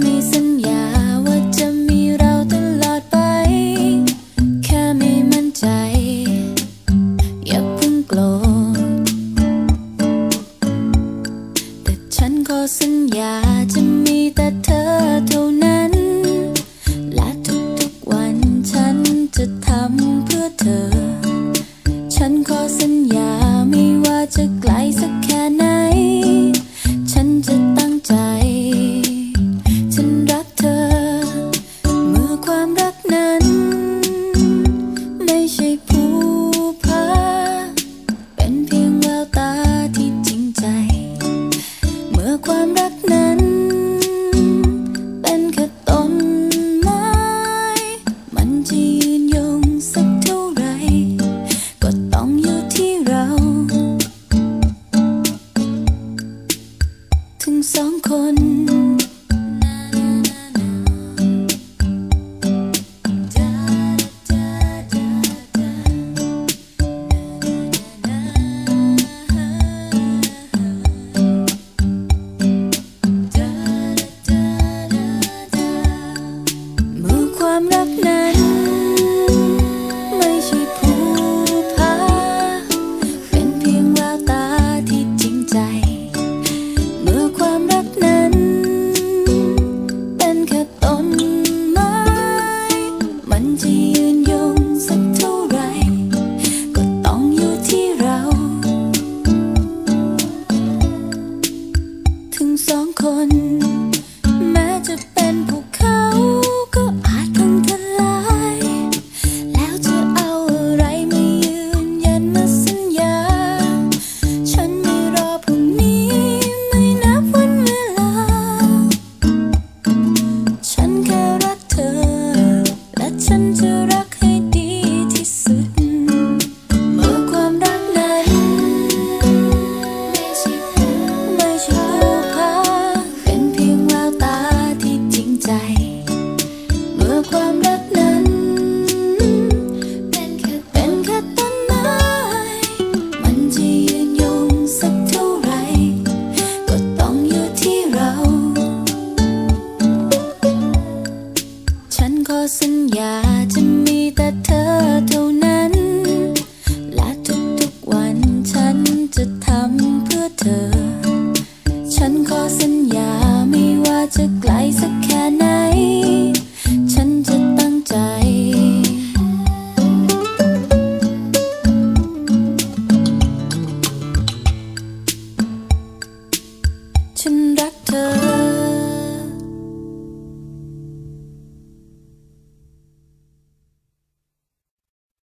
ไม่สัญญาว่าจะมีเราตลอดไป แค่ไม่มั่นใจ อย่าพิ่โกรธแต่ฉันก็สัญญาจะมีแต่เธอเท่านั้น และทุกๆวันฉันจะทำเพื่อเธอ ความรักนั้น เป็นแค่ต้นไม้ มันจะยืนยงสักเท่าไร ก็ต้องอยู่ที่เรา ถึงสองคน แม้จะเป็นภูเขาก็อาจพังทลาย แล้วจะเอาอะไรมายืนยันมาสัญญา ฉันไม่รอพรุ่งนี้ ไม่นับวันเวลา ฉันแค่รักเธอ และฉันจะรัก สัญญาจะมีแต่เธอเท่านั้น และทุกๆวันฉันจะทำเพื่อเธอ ฉันขอสัญญาไม่ว่าจะไกลสักแค่ไหน